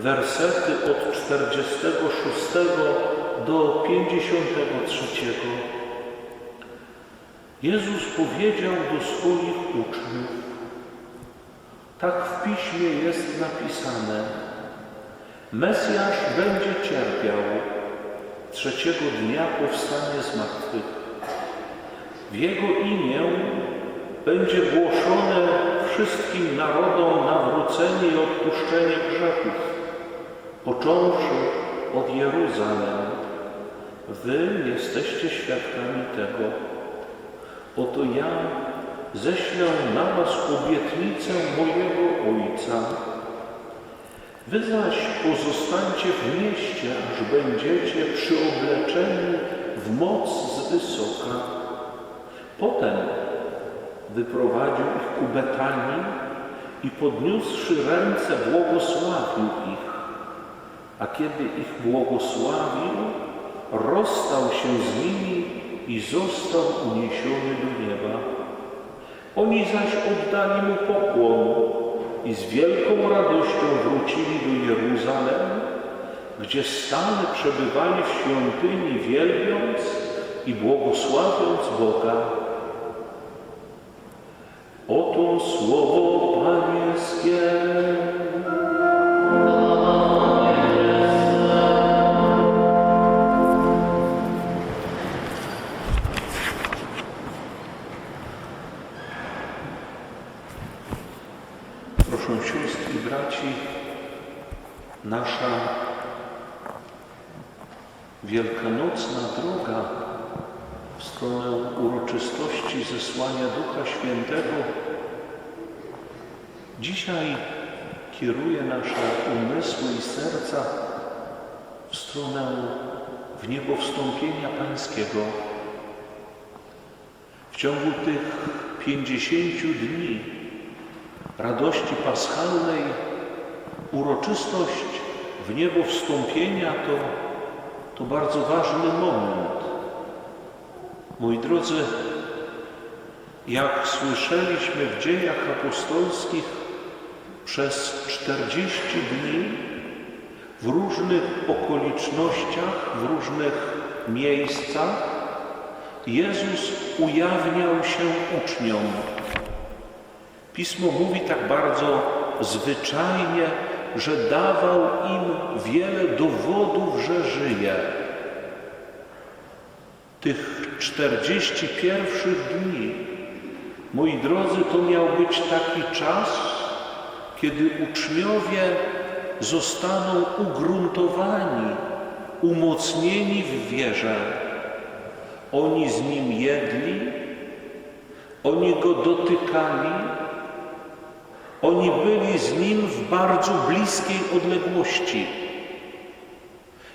wersety od 46 do 53. Jezus powiedział do swoich uczniów, tak w piśmie jest napisane, Mesjasz będzie cierpiał, trzeciego dnia powstanie z martwych. W Jego imię będzie głoszone wszystkim narodom nawrócenie i odpuszczenie grzechów, począwszy od Jeruzalem. Wy jesteście świadkami tego. Oto ja ześlę na was obietnicę mojego Ojca. Wy zaś pozostańcie w mieście, aż będziecie przyobleczeni w moc z wysoka. Potem wyprowadził ich ku Betanii i podniósłszy ręce błogosławił ich. A kiedy ich błogosławił, rozstał się z nimi i został uniesiony do nieba. Oni zaś oddali mu pokłon i z wielką radością wrócili do Jeruzalem, gdzie stale przebywali w świątyni, wielbiąc i błogosławiąc Boga. Sióstr i braci, nasza wielkanocna droga w stronę uroczystości zesłania Ducha Świętego dzisiaj kieruje nasze umysły i serca w stronę w niebo wstąpienia Pańskiego. W ciągu tych pięćdziesięciu dni radości paschalnej uroczystość w niebo wstąpienia to, to bardzo ważny moment. Moi drodzy, jak słyszeliśmy w dziejach apostolskich, przez 40 dni w różnych okolicznościach, w różnych miejscach Jezus ujawniał się uczniom. Pismo mówi tak bardzo zwyczajnie, że dawał im wiele dowodów, że żyje. Tych 40 pierwszych dni, moi drodzy, to miał być taki czas, kiedy uczniowie zostaną ugruntowani, umocnieni w wierze. Oni z nim jedli, oni go dotykali, oni byli z nim w bardzo bliskiej odległości.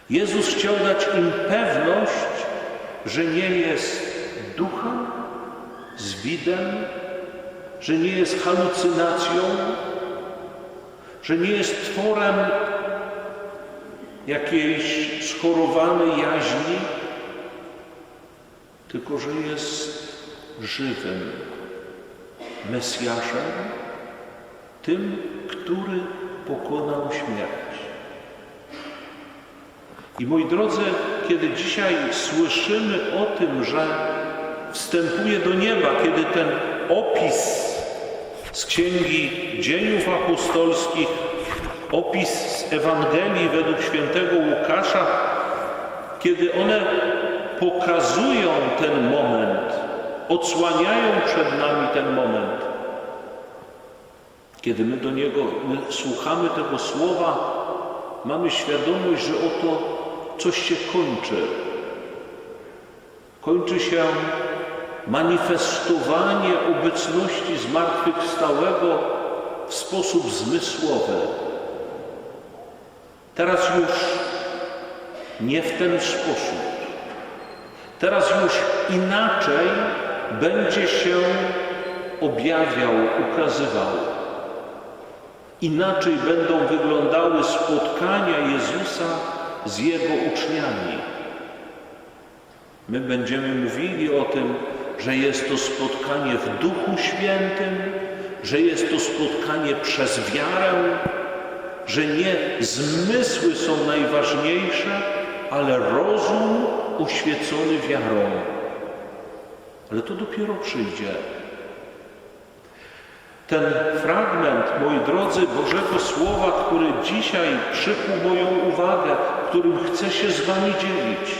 Jezus chciał dać im pewność, że nie jest duchem, zwidem, że nie jest halucynacją, że nie jest tworem jakiejś schorowanej jaźni, tylko że jest żywym Mesjaszem, tym, który pokonał śmierć. I moi drodzy, kiedy dzisiaj słyszymy o tym, że wstępuje do nieba, kiedy ten opis z Księgi Dziejów Apostolskich, opis z Ewangelii według świętego Łukasza, kiedy one pokazują ten moment, odsłaniają przed nami ten moment, kiedy my do niego my słuchamy tego słowa, mamy świadomość, że oto coś się kończy. Kończy się manifestowanie obecności zmartwychwstałego w sposób zmysłowy. Teraz już nie w ten sposób. Teraz już inaczej będzie się objawiał, ukazywał. Inaczej będą wyglądały spotkania Jezusa z Jego uczniami. My będziemy mówili o tym, że jest to spotkanie w Duchu Świętym, że jest to spotkanie przez wiarę, że nie zmysły są najważniejsze, ale rozum oświecony wiarą. Ale to dopiero przyjdzie. Ten fragment, moi drodzy, Bożego Słowa, który dzisiaj przykuł moją uwagę, którym chcę się z Wami dzielić,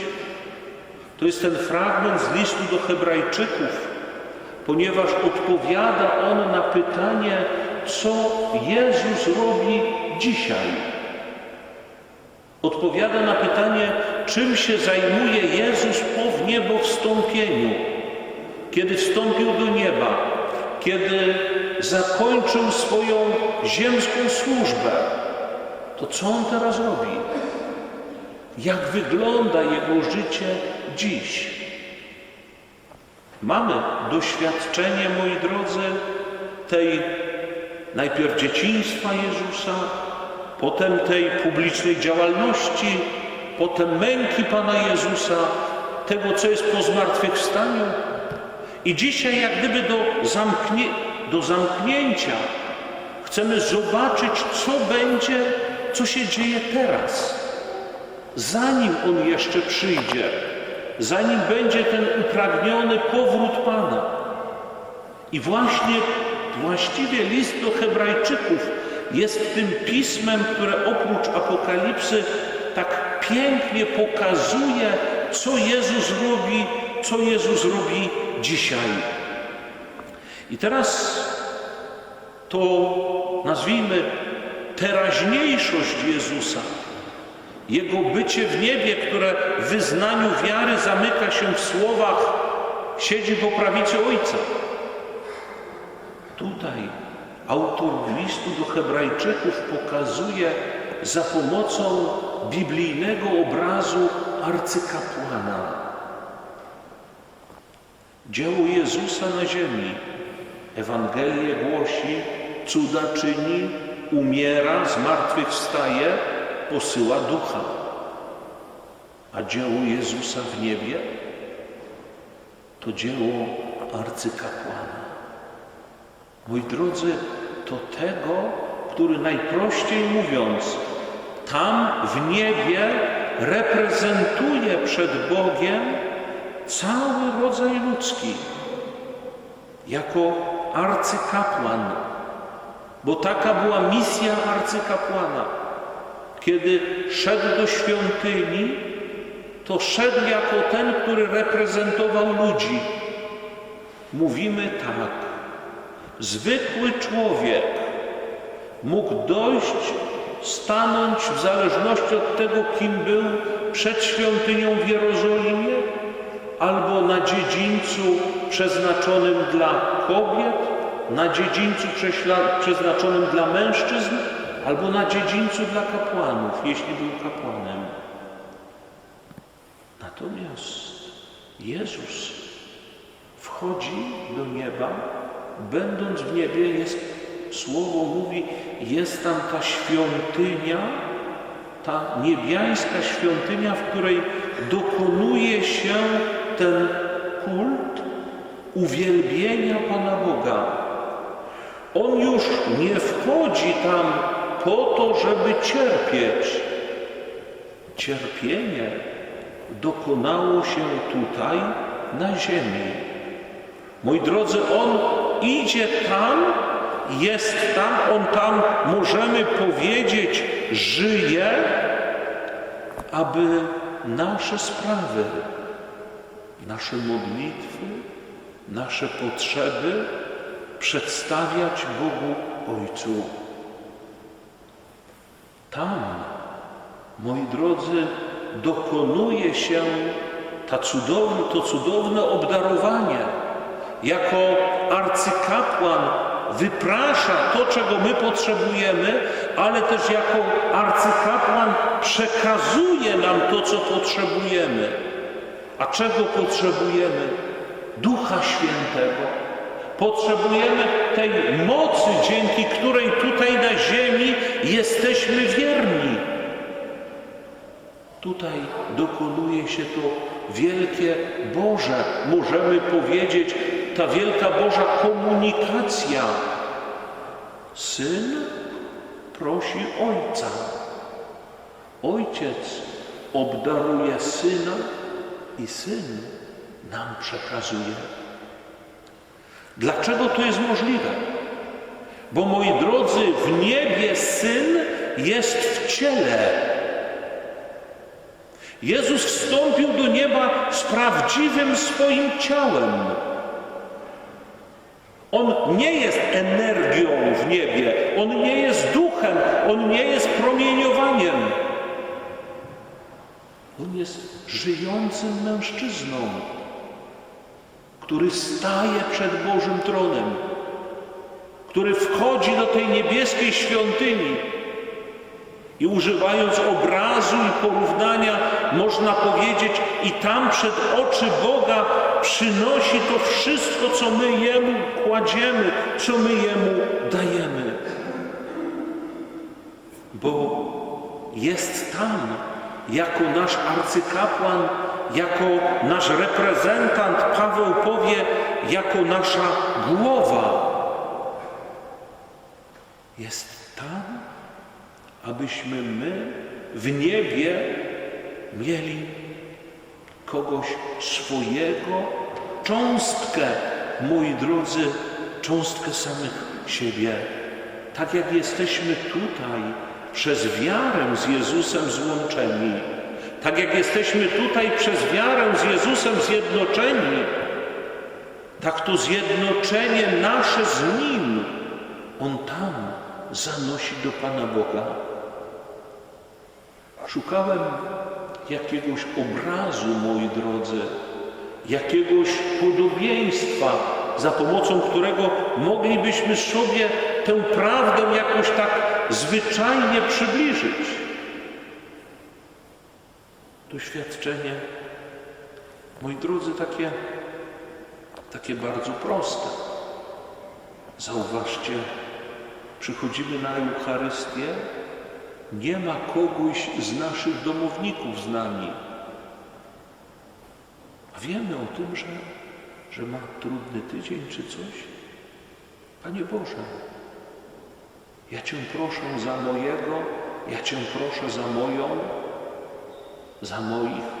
to jest ten fragment z listu do Hebrajczyków, ponieważ odpowiada on na pytanie, co Jezus robi dzisiaj. Odpowiada na pytanie, czym się zajmuje Jezus po wniebowstąpieniu, kiedy wstąpił do nieba, kiedy zakończył swoją ziemską służbę. To co on teraz robi? Jak wygląda jego życie dziś? Mamy doświadczenie, moi drodzy, tej najpierw dzieciństwa Jezusa, potem tej publicznej działalności, potem męki Pana Jezusa, tego, co jest po zmartwychwstaniu. I dzisiaj, jak gdyby do, zamknie, do zamknięcia, chcemy zobaczyć, co będzie, co się dzieje teraz, zanim On jeszcze przyjdzie, zanim będzie ten upragniony powrót Pana. I właśnie właściwie list do Hebrajczyków jest tym pismem, które oprócz Apokalipsy tak pięknie pokazuje, co Jezus robi, co Jezus robi dzisiaj. I teraz to nazwijmy teraźniejszość Jezusa, Jego bycie w niebie, które w wyznaniu wiary zamyka się w słowach siedzi po prawicy Ojca. Tutaj autor listu do Hebrajczyków pokazuje za pomocą biblijnego obrazu arcykapłana. Dzieło Jezusa na ziemi. Ewangelię głosi, cuda czyni, umiera, zmartwychwstaje, posyła ducha. A dzieło Jezusa w niebie to dzieło arcykapłana. Moi drodzy, to tego, który najprościej mówiąc, tam w niebie reprezentuje przed Bogiem cały rodzaj ludzki jako arcykapłan, bo taka była misja arcykapłana. Kiedy szedł do świątyni, to szedł jako ten, który reprezentował ludzi. Mówimy tak, zwykły człowiek mógł dojść, stanąć w zależności od tego, kim był przed świątynią w Jerozolimie, albo na dziedzińcu przeznaczonym dla kobiet, na dziedzińcu przeznaczonym dla mężczyzn, albo na dziedzińcu dla kapłanów, jeśli był kapłanem. Natomiast Jezus wchodzi do nieba, będąc w niebie, jest, słowo mówi, jest tam ta świątynia, ta niebiańska świątynia, w której dokonuje się ten kult uwielbienia Pana Boga. On już nie wchodzi tam po to, żeby cierpieć. Cierpienie dokonało się tutaj, na ziemi. Moi drodzy, On idzie tam, jest tam, On tam, możemy powiedzieć, żyje, aby nasze sprawy, nasze modlitwy, nasze potrzeby przedstawiać Bogu Ojcu. Tam, moi drodzy, dokonuje się ta cudowne, to cudowne obdarowanie. Jako arcykapłan wyprasza to, czego my potrzebujemy, ale też jako arcykapłan przekazuje nam to, co potrzebujemy. A czego potrzebujemy? Ducha Świętego. Potrzebujemy tej mocy, dzięki której tutaj na ziemi jesteśmy wierni. Tutaj dokonuje się to wielkie Boże, możemy powiedzieć, ta wielka Boża komunikacja. Syn prosi Ojca. Ojciec obdaruje Syna i Syn nam przekazuje. Dlaczego to jest możliwe? Bo moi drodzy, w niebie Syn jest w ciele. Jezus wstąpił do nieba z prawdziwym swoim ciałem. On nie jest energią w niebie, on nie jest duchem, on nie jest promieniowaniem. On jest żyjącym mężczyzną, który staje przed Bożym tronem, który wchodzi do tej niebieskiej świątyni i używając obrazu i porównania, można powiedzieć, i tam przed oczy Boga przynosi to wszystko, co my Jemu kładziemy, co my Jemu dajemy. Bo jest tam jako nasz arcykapłan, jako nasz reprezentant, Paweł powie, jako nasza głowa. Jest tam, abyśmy my w niebie mieli kogoś swojego, cząstkę, moi drodzy, cząstkę samych siebie. Tak jak jesteśmy tutaj przez wiarę z Jezusem złączeni, tak jak jesteśmy tutaj przez wiarę z Jezusem zjednoczeni, tak to zjednoczenie nasze z Nim, On tam zanosi do Pana Boga. Szukałem jakiegoś obrazu, moi drodzy, jakiegoś podobieństwa, za pomocą którego moglibyśmy sobie tę prawdę jakoś tak zwyczajnie przybliżyć. Doświadczenie, moi drodzy, takie, takie bardzo proste. Zauważcie, przychodzimy na Eucharystię, nie ma kogoś z naszych domowników z nami. A wiemy o tym, że, że ma trudny tydzień czy coś. Panie Boże, ja Cię proszę za mojego, ja Cię proszę za moją, za moich.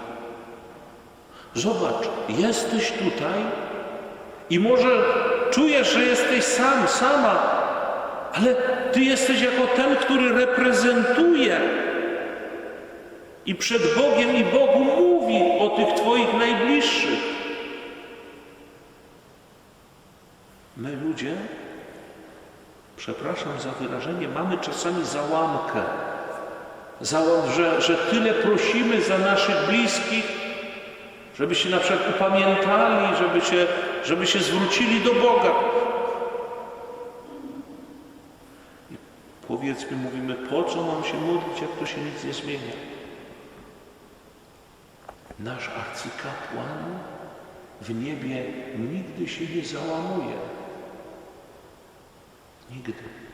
Zobacz, jesteś tutaj i może czujesz, że jesteś sam, sama, ale Ty jesteś jako ten, który reprezentuje i przed Bogiem i Bogu mówi o tych Twoich najbliższych. My ludzie, przepraszam za wyrażenie, mamy czasami załamkę, Załam, że, że tyle prosimy za naszych bliskich, żeby się na przykład upamiętali, żeby się, żeby się zwrócili do Boga. Powiedzmy, mówimy, po co mam się modlić, jak to się nic nie zmienia? Nasz arcykapłan w niebie nigdy się nie załamuje. Nigdy.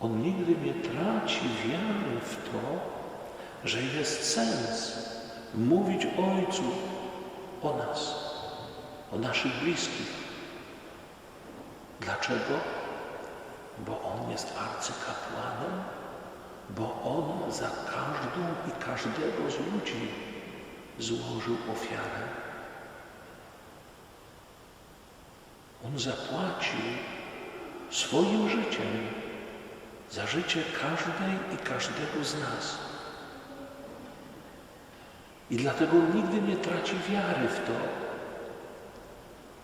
On nigdy nie traci wiary w to, że jest sens mówić Ojcu o nas, o naszych bliskich. Dlaczego? bo On jest arcykapłanem, bo On za każdą i każdego z ludzi złożył ofiarę. On zapłacił swoim życiem za życie każdej i każdego z nas. I dlatego nigdy nie traci wiary w to,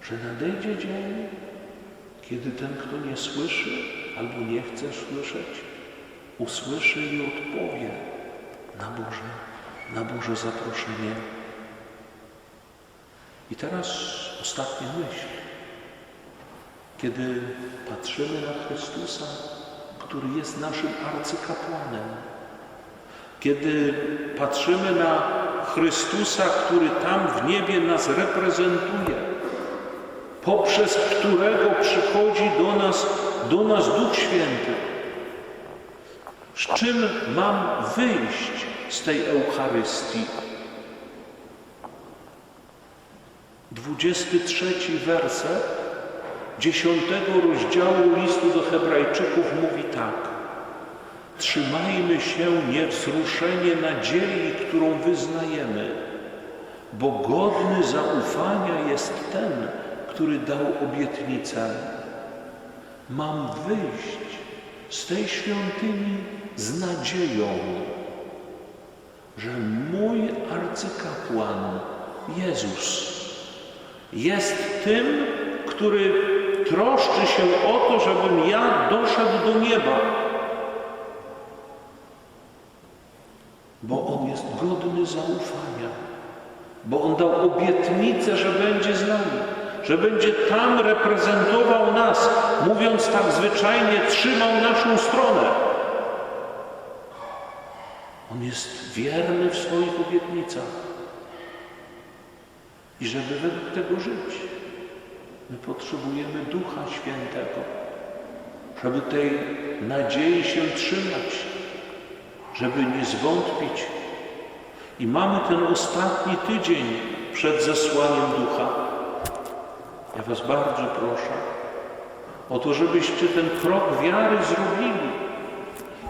że nadejdzie dzień, kiedy ten, kto nie słyszy albo nie chce słyszeć, usłyszy i odpowie na Boże, na Boże zaproszenie. I teraz ostatnia myśl. Kiedy patrzymy na Chrystusa, który jest naszym arcykapłanem, kiedy patrzymy na Chrystusa, który tam w niebie nas reprezentuje, poprzez którego przychodzi do nas, do nas Duch Święty. Z czym mam wyjść z tej Eucharystii? 23 werset 10 rozdziału listu do Hebrajczyków mówi tak. Trzymajmy się niewzruszenie nadziei, którą wyznajemy, bo godny zaufania jest ten, który dał obietnicę. Mam wyjść z tej świątyni z nadzieją, że mój arcykapłan Jezus jest tym, który troszczy się o to, żebym ja doszedł do nieba. Bo On jest godny zaufania. Bo On dał obietnicę, że będzie z nami, że będzie tam reprezentował nas, mówiąc tak zwyczajnie, trzymał naszą stronę. On jest wierny w swoich obietnicach. I żeby według tego żyć, my potrzebujemy Ducha Świętego, żeby tej nadziei się trzymać, żeby nie zwątpić. I mamy ten ostatni tydzień przed zesłaniem Ducha. Ja Was bardzo proszę o to, żebyście ten krok wiary zrobili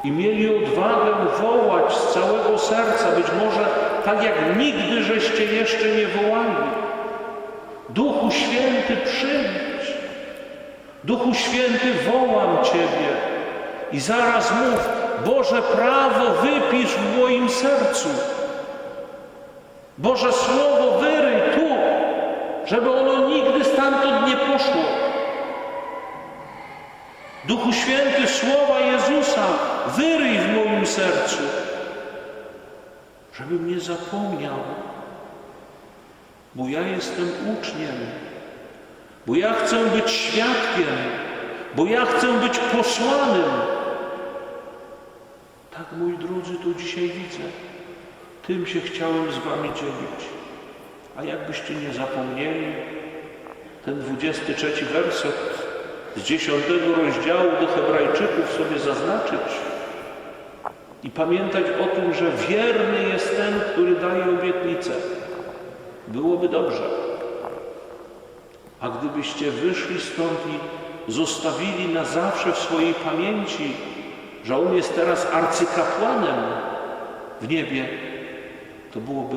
i mieli odwagę wołać z całego serca, być może tak jak nigdy żeście jeszcze nie wołali. Duchu Święty przyjdź. Duchu Święty wołam Ciebie. I zaraz mów, Boże prawo wypisz w moim sercu. Boże Słowo wyryj tu, żeby ono nigdy stamtąd nie poszło. Duchu Święty słowa Jezusa wyryj w moim sercu, żebym nie zapomniał, bo ja jestem uczniem, bo ja chcę być świadkiem, bo ja chcę być posłanym. Tak, moi drodzy, to dzisiaj widzę. Tym się chciałem z Wami dzielić. A jakbyście nie zapomnieli, ten 23 werset z 10 rozdziału do Hebrajczyków sobie zaznaczyć i pamiętać o tym, że wierny jest ten, który daje obietnicę. Byłoby dobrze. A gdybyście wyszli stąd i zostawili na zawsze w swojej pamięci, że On jest teraz arcykapłanem w niebie, to byłoby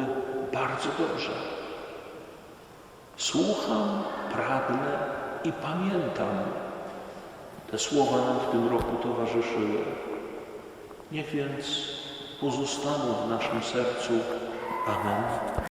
bardzo dobrze. Słucham, pragnę i pamiętam. Te słowa nam w tym roku towarzyszyły. Niech więc pozostaną w naszym sercu. Amen.